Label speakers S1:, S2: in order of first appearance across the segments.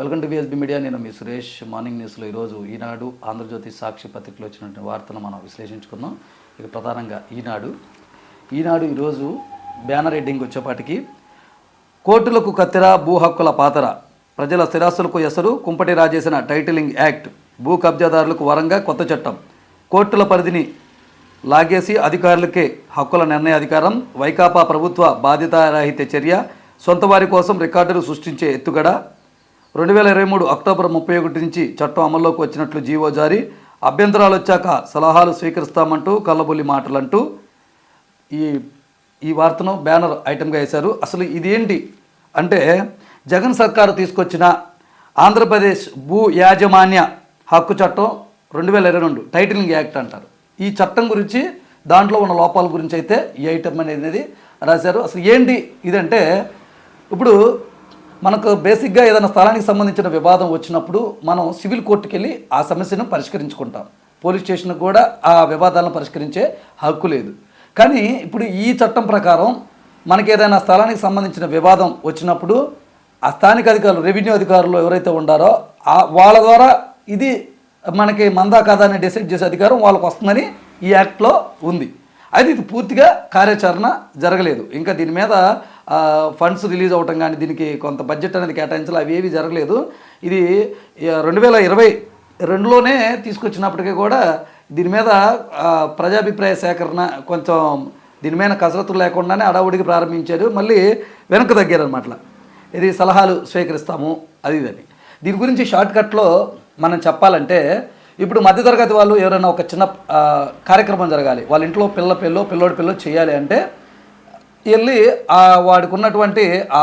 S1: Welcome to BSB media. నేను మీ Suresh. Morning న్యూస్లో ఈరోజు ఈనాడు ఆంధ్రజ్యోతి సాక్షి పత్రికలో వచ్చినటువంటి వార్తను మనం విశ్లేషించుకుందాం. ఇక ప్రధానంగా ఈనాడు. ఈనాడు ఈరోజు బ్యానర్ హెడ్డింగ్ వచ్చేపాటికి కోర్టులకు కత్తెర భూ హక్కుల పాతర. ప్రజల స్థిరాస్తులకు ఎసరు కుంపటి రాజేసిన టైటిలింగ్ యాక్ట్. భూ కబ్జాదారులకు వరంగా కొత్త చట్టం. కోర్టుల పరిధిని లాగేసి అధికారులకే హక్కుల నిర్ణయ అధికారం. వైకాపా ప్రభుత్వ బాధ్యతారాహిత చర్య. సొంత వారి కోసం రికార్డులు సృష్టించే ఎత్తుగడ. రెండు వేల ఇరవై మూడు అక్టోబర్ ముప్పై ఒకటి నుంచి చట్టం అమల్లోకి వచ్చినట్లు జీవో జారీ. అభ్యంతరాలు వచ్చాక సలహాలు స్వీకరిస్తామంటూ కళ్ళబొల్లి మాటలంటూ ఈ ఈ వార్తను బ్యానర్ ఐటెంగా వేశారు. అసలు ఇదేంటి అంటే జగన్ సర్కారు తీసుకొచ్చిన ఆంధ్రప్రదేశ్ భూ యాజమాన్య హక్కు చట్టం రెండు వేల ఇరవై రెండు టైటిలింగ్ యాక్ట్ అంటారు. ఈ చట్టం గురించి దాంట్లో ఉన్న లోపాల గురించి అయితే ఈ ఐటమ్ అనేది రాశారు. అసలు ఏంటి ఇదంటే ఇప్పుడు మనకు బేసిక్గా ఏదైనా స్థలానికి సంబంధించిన వివాదం వచ్చినప్పుడు మనం సివిల్ కోర్టుకి వెళ్ళి ఆ సమస్యను పరిష్కరించుకుంటాం. పోలీస్ స్టేషన్కి కూడా ఆ వివాదాలను పరిష్కరించే హక్కు లేదు. కానీ ఇప్పుడు ఈ చట్టం ప్రకారం మనకి ఏదైనా స్థలానికి సంబంధించిన వివాదం వచ్చినప్పుడు ఆ స్థానిక అధికారులు రెవెన్యూ అధికారులు ఎవరైతే ఉండారో ఆ వాళ్ళ ద్వారా ఇది మనకి మందా కాదా అని డిసైడ్ చేసే అధికారం వాళ్ళకు వస్తుందని ఈ యాక్ట్లో ఉంది. అయితే ఇది పూర్తిగా కార్యాచరణ జరగలేదు. ఇంకా దీని మీద ఫండ్స్ రిలీజ్ అవ్వటం కానీ దీనికి కొంత బడ్జెట్ అనేది కేటాయించాలి. అవి ఏవి జరగలేదు. ఇది రెండు వేల ఇరవై రెండులోనే తీసుకొచ్చినప్పటికీ కూడా దీని మీద ప్రజాభిప్రాయ సేకరణ కొంచెం దీని మీద కసరత్తు లేకుండానే అడావుడికి ప్రారంభించారు. మళ్ళీ వెనక్కి తగ్గారనమాట ఇది సలహాలు స్వీకరిస్తాము. అది ఇదని. దీని గురించి షార్ట్కట్లో మనం చెప్పాలంటే ఇప్పుడు మధ్యతరగతి వాళ్ళు ఎవరైనా ఒక చిన్న కార్యక్రమం జరగాలి. వాళ్ళ ఇంట్లో పిల్ల పిల్లో పిల్లోడి పిల్లో చేయాలి అంటే వెళ్ళి వాడికి ఉన్నటువంటి ఆ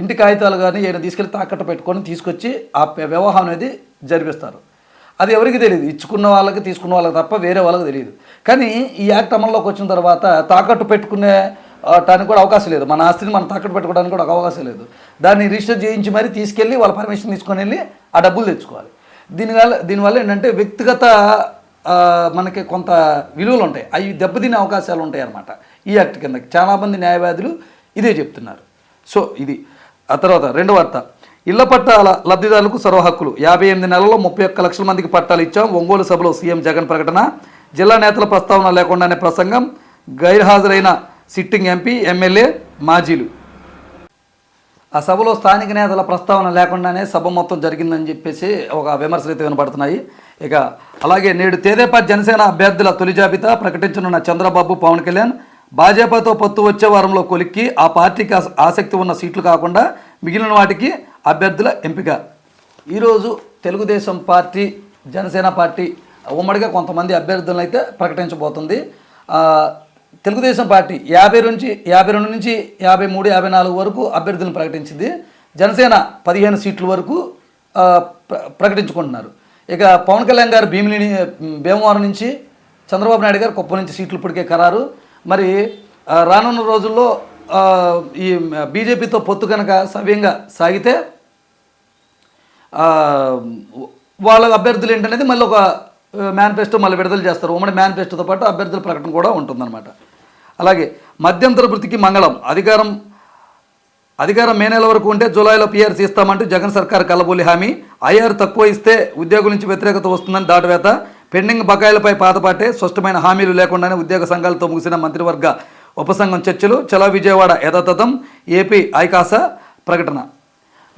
S1: ఇంటి కాగితాలు కానీ ఏదైనా తీసుకెళ్ళి తాకట్టు పెట్టుకొని తీసుకొచ్చి ఆ వివాహం అనేది జరిపిస్తారు. అది ఎవరికి తెలియదు. ఇచ్చుకున్న వాళ్ళకి తీసుకున్న వాళ్ళకి తప్ప వేరే వాళ్ళకి తెలియదు. కానీ ఈ యాక్ట్ అమల్లోకి వచ్చిన తర్వాత తాకట్టు పెట్టుకునే టానికి దానికి కూడా అవకాశం లేదు. మన ఆస్తిని మనం తాకట్టు పెట్టుకోవడానికి కూడా ఒక అవకాశం లేదు. దాన్ని రిజిస్టర్ చేయించి మరీ తీసుకెళ్ళి వాళ్ళ పర్మిషన్ తీసుకొని వెళ్ళి ఆ డబ్బులు తెచ్చుకోవాలి. దీనివల్ల దీనివల్ల ఏంటంటే వ్యక్తిగత మనకి కొంత విలువలు ఉంటాయి అవి దెబ్బతినే అవకాశాలు ఉంటాయి అన్నమాట ఈ యాక్ట్ కింద చాలామంది న్యాయవాదులు ఇదే చెప్తున్నారు. సో ఇది. ఆ తర్వాత రెండవ వార్త. ఇళ్ళ పట్టాల లబ్ధిదారులకు సర్వ హక్కులు. యాభై ఎనిమిది నెలల్లో ముప్పై ఒక్క లక్షల మందికి పట్టాలు ఇచ్చాం. ఒంగోలు సభలో సీఎం జగన్ ప్రకటన. జిల్లా నేతల ప్రస్తావన లేకుండానే ప్రసంగం. గైర్హాజరైన సిట్టింగ్ ఎంపీ ఎమ్మెల్యే మాజీలు. ఆ సభలో స్థానిక నేతల ప్రస్తావన లేకుండానే సభ మొత్తం జరిగిందని చెప్పేసి ఒక విమర్శలు అయితే వినపడుతున్నాయి. ఇక అలాగే నేడు తేదేపా జనసేన అభ్యర్థుల తొలి జాబితా ప్రకటించనున్న చంద్రబాబు పవన్ కళ్యాణ్. భాజపాతో పొత్తు వచ్చే వారంలో కొలిక్కి ఆ పార్టీకి ఆసక్తి ఉన్న సీట్లు కాకుండా మిగిలిన వాటికి అభ్యర్థుల ఎంపిక. ఈరోజు తెలుగుదేశం పార్టీ జనసేన పార్టీ ఉమ్మడిగా కొంతమంది అభ్యర్థులను అయితే ప్రకటించబోతుంది తెలుగుదేశం పార్టీ యాభై నుంచి యాభై రెండు నుంచి యాభై మూడు యాభై నాలుగు వరకు అభ్యర్థులను ప్రకటించింది. జనసేన పదిహేను సీట్ల వరకు ప్ర- ప్రకటించుకుంటున్నారు. ఇక పవన్ కళ్యాణ్ గారు భీమిలిని భీమవరం నుంచి చంద్రబాబు నాయుడు గారు కుప్పం నుంచి సీట్లు ఇప్పటికే ఖరారు మరి రానున్న రోజుల్లో ఈ బీజేపీతో పొత్తు కనుక సవ్యంగా సాగితే వాళ్ళ అభ్యర్థులు ఏంటనేది మళ్ళీ ఒక మేనిఫెస్టో మళ్ళీ విడుదల చేస్తారు. ఉమ్మడి మేనిఫెస్టోతో పాటు అభ్యర్థుల ప్రకటన కూడా ఉంటుందన్నమాట. అలాగే మధ్యంతర వృత్తికి మంగళం. అధికారం అధికారం మే నెల వరకు ఉంటే జూలైలో పీఆర్సీ ఇస్తామంటూ జగన్ సర్కార్ కలబోలి హామీ. ఐఆర్ తక్కువ ఇస్తే ఉద్యోగుల నుంచి వ్యతిరేకత వస్తుందని దాటవేత. పెండింగ్ బకాయిలపై పాతపాటే స్పష్టమైన హామీలు లేకుండానే ఉద్యోగ సంఘాలతో ముగిసిన మంత్రివర్గ ఉపసంఘం చర్చలు. చలో విజయవాడ యథాతథం ఏపీ ఐకాస ప్రకటన.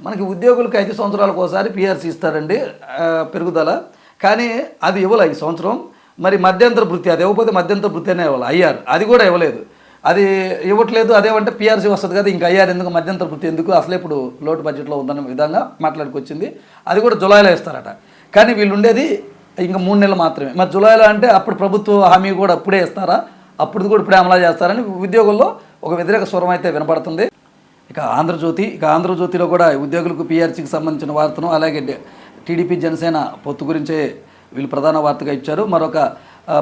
S1: మనకి ఉద్యోగులకు ఐదు సంవత్సరాలకు ఒకసారి పిఆర్సీ ఇస్తారండి పెరుగుదల. కానీ అది ఇవ్వలే ఈ సంవత్సరం. మరి మధ్యంతర వృత్తి అది ఇవ్వకపోతే మధ్యంతర వృత్తి అనే ఇవ్వాలి అయ్యారు అది కూడా ఇవ్వలేదు. అది ఇవ్వట్లేదు అదేమంటే పిఆర్సీ వస్తుంది కదా ఇంకా అయ్యారు ఎందుకు మధ్యంతర వృత్తి ఎందుకు అసలు ఇప్పుడు లోటు బడ్జెట్లో ఉందన్న విధంగా మాట్లాడుకొచ్చింది అది కూడా జులైలో ఇస్తారట కానీ వీళ్ళు ఉండేది ఇంకా మూడు నెలలు మాత్రమే. మరి జులైలో అంటే అప్పుడు ప్రభుత్వ హామీ కూడా అప్పుడే ఇస్తారా? అప్పుడు కూడా ఇప్పుడే అమలు చేస్తారని ఉద్యోగుల్లో ఒక వ్యతిరేక స్వరం అయితే వినపడుతుంది. ఇక ఆంధ్రజ్యోతి ఇక ఆంధ్రజ్యోతిలో కూడా ఉద్యోగులకు పిఆర్సీకి సంబంధించిన వార్తను అలాగే టీడీపీ జనసేన పొత్తు గురించే వీళ్ళు ప్రధాన వార్తగా ఇచ్చారు. మరొక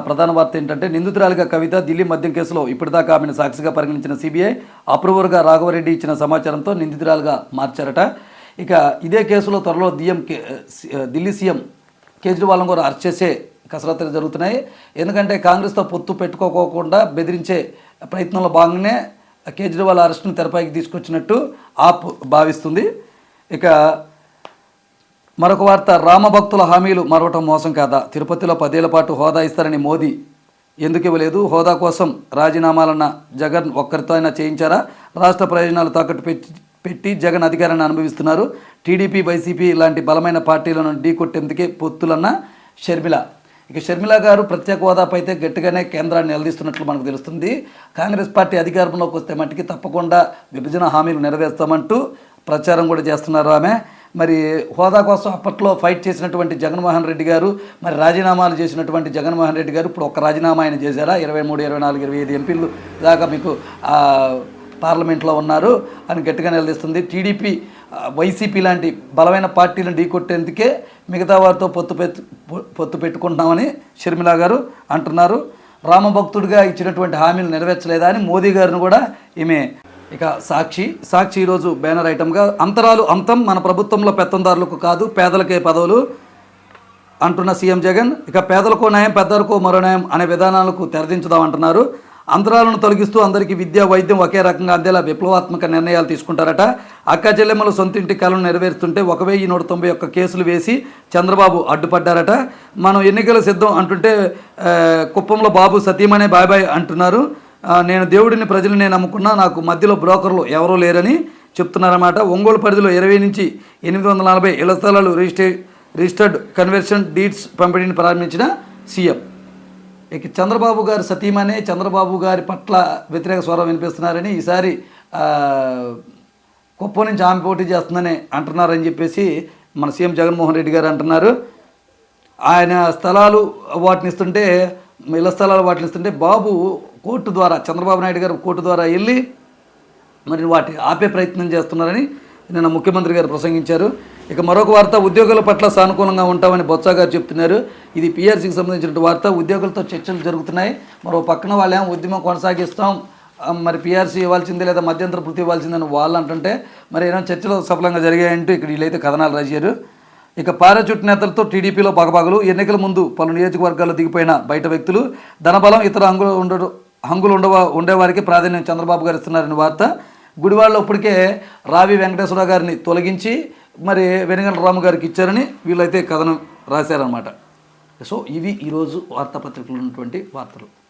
S1: ప్రధాన వార్త ఏంటంటే నిందితురాలిగా కవిత ఢిల్లీ మద్యం కేసులో ఇప్పటిదాకా ఆమెను సాక్షిగా పరిగణించిన సిబిఐ అప్రూవర్గా రాఘవరెడ్డి ఇచ్చిన సమాచారంతో నిందితురాలుగా మార్చారట. ఇక ఇదే కేసులో త్వరలో D M K Delhi CM కేజ్రీవాల్ను కూడా అరెస్ట్ చేసే కసరత్తులు జరుగుతున్నాయి. ఎందుకంటే కాంగ్రెస్తో పొత్తు పెట్టుకోకోకుండా బెదిరించే ప్రయత్నంలో భాగంగానే కేజ్రీవాల్ అరెస్ట్ను తెరపైకి తీసుకొచ్చినట్టు ఆప్ భావిస్తుంది. ఇక మరొక వార్త రామభక్తుల హామీలు మరవటం మోసం కాదా? తిరుపతిలో పదేళ్ళ పాటు హోదా ఇస్తారని మోదీ. ఎందుకు ఇవ్వలేదు? హోదా కోసం రాజీనామాలన్న జగన్ ఒక్కరితో అయినా చేయించారా? రాష్ట్ర ప్రయోజనాలు తాకట్టు పెట్టి పెట్టి జగన్ అధికారాన్ని అనుభవిస్తున్నారు. టీడీపీ వైసీపీ లాంటి బలమైన పార్టీలను ఢీకొట్టేందుకే పొత్తులన్న షర్మిల. ఇక షర్మిల గారు ప్రత్యేక హోదాపై అయితే గట్టిగానే కేంద్రాన్ని నిలదీస్తున్నట్లు మనకు తెలుస్తుంది. కాంగ్రెస్ పార్టీ అధికారంలోకి వస్తే మట్టికి తప్పకుండా విభజన హామీలు నెరవేర్స్తామంటూ ప్రచారం కూడా చేస్తున్నారు ఆమె. మరి హోదా కోసం అప్పట్లో ఫైట్ చేసినటువంటి జగన్మోహన్ రెడ్డి గారు మరి రాజీనామాలు చేసినటువంటి జగన్మోహన్ రెడ్డి గారు ఇప్పుడు ఒక రాజీనామా ఆయన చేశారా? ఇరవై మూడు ఇరవై నాలుగు ఇరవై ఐదు ఎంపీలు దాకా మీకు పార్లమెంట్లో ఉన్నారు. అని గట్టిగా నిలదీస్తుంది. టీడీపీ వైసీపీ లాంటి బలమైన పార్టీలను ఢీకొట్టేందుకే మిగతా వారితో పొత్తు పెట్టు పొత్తు పెట్టుకుంటున్నామని షర్మిల గారు అంటున్నారు. రామభక్తుడిగా ఇచ్చినటువంటి హామీలు నెరవేర్చలేదా అని మోదీ గారిని కూడా ఈమె ఇక సాక్షి సాక్షి ఈరోజు బ్యానర్ ఐటమ్గా అంతరాలు అంతం మన ప్రభుత్వంలో పెత్తందారులకు కాదు పేదలకే పదవులు అంటున్న సీఎం జగన్. ఇక పేదలకు న్యాయం పెద్దలకో మరో న్యాయం అనే విధానాలకు తెరదించుదాం అంటున్నారు అంతరాలను తొలగిస్తూ అందరికీ విద్య వైద్యం ఒకే రకంగా అందేలా విప్లవాత్మక నిర్ణయాలు తీసుకుంటారట. అక్క చెల్లెమ్మలు సొంతింటి కలను నెరవేరుస్తుంటే ఒక వెయ్యి నూట తొంభై ఒక్క కేసులు వేసి చంద్రబాబు అడ్డుపడ్డారట. మనం ఎన్నికల సిద్ధం అంటుంటే కుప్పంలో బాబు సతీమనే బాబాయ్ అంటున్నారు. నేను దేవుడిని ప్రజలు నేను నమ్ముకున్నా నాకు మధ్యలో బ్రోకర్లు ఎవరూ లేరని చెప్తున్నారన్నమాట. ఒంగోలు పరిధిలో ఇరవై నుంచి ఎనిమిది వందల నలభై ఇళ్ళ స్థలాలు రిజిస్ట్రే రిజిస్టర్డ్ కన్వర్షన్ డీడ్స్ పంపిణీని ప్రారంభించిన సీఎం. ఇక చంద్రబాబు గారు సతీమనే చంద్రబాబు గారి పట్ల వ్యతిరేక స్వరం వినిపిస్తున్నారని ఈసారి కుప్ప నుంచి ఆమె పోటీ చేస్తుందని అంటున్నారని చెప్పేసి మన సీఎం జగన్మోహన్ రెడ్డి గారు అంటున్నారు. ఆయన స్థలాలు వాటిని ఇస్తుంటే ఇళ్ళ స్థలాలు వాటిని ఇస్తుంటే బాబు కోర్టు ద్వారా చంద్రబాబు నాయుడు గారు కోర్టు ద్వారా వెళ్ళి మరి వాటి ఆపే ప్రయత్నం చేస్తున్నారని నిన్న ముఖ్యమంత్రి గారు ప్రసంగించారు. ఇక మరొక వార్త ఉద్యోగుల పట్ల సానుకూలంగా ఉంటామని బొత్స గారు చెప్తున్నారు. ఇది పీఆర్సీకి సంబంధించిన వార్త. ఉద్యోగులతో చర్చలు జరుగుతున్నాయి. మరో పక్కన వాళ్ళేమో ఉద్యమం కొనసాగిస్తాం. మరి పీఆర్సీ ఇవ్వాల్సిందే లేదా మధ్యంతర వృత్తి ఇవ్వాల్సిందని వాళ్ళు అంటుంటే మరి ఏమైనా చర్చలు సఫలంగా జరిగాయంటూ ఇక్కడ వీళ్ళైతే కథనాలు రాశారు. ఇక పారాచూట్ నేతలతో టీడీపీలో పగపగలు ఎన్నికల ముందు పలు నియోజకవర్గాల్లో దిగిపోయిన బయట వ్యక్తులు ధనబలం ఇతర అంగులు ఉండడం హంగులు ఉండవ ఉండేవారికి ప్రాధాన్యం చంద్రబాబు గారు ఇస్తున్నారని వార్త గుడివాడలో ఇప్పటికే రావి వెంకటేశ్వర గారిని తొలగించి మరి వెనుగంట రాము గారికి ఇచ్చారని వీళ్ళైతే కథనం రాశారనమాట సో ఇవి ఈరోజు వార్తాపత్రికలు ఉన్నటువంటి వార్తలు.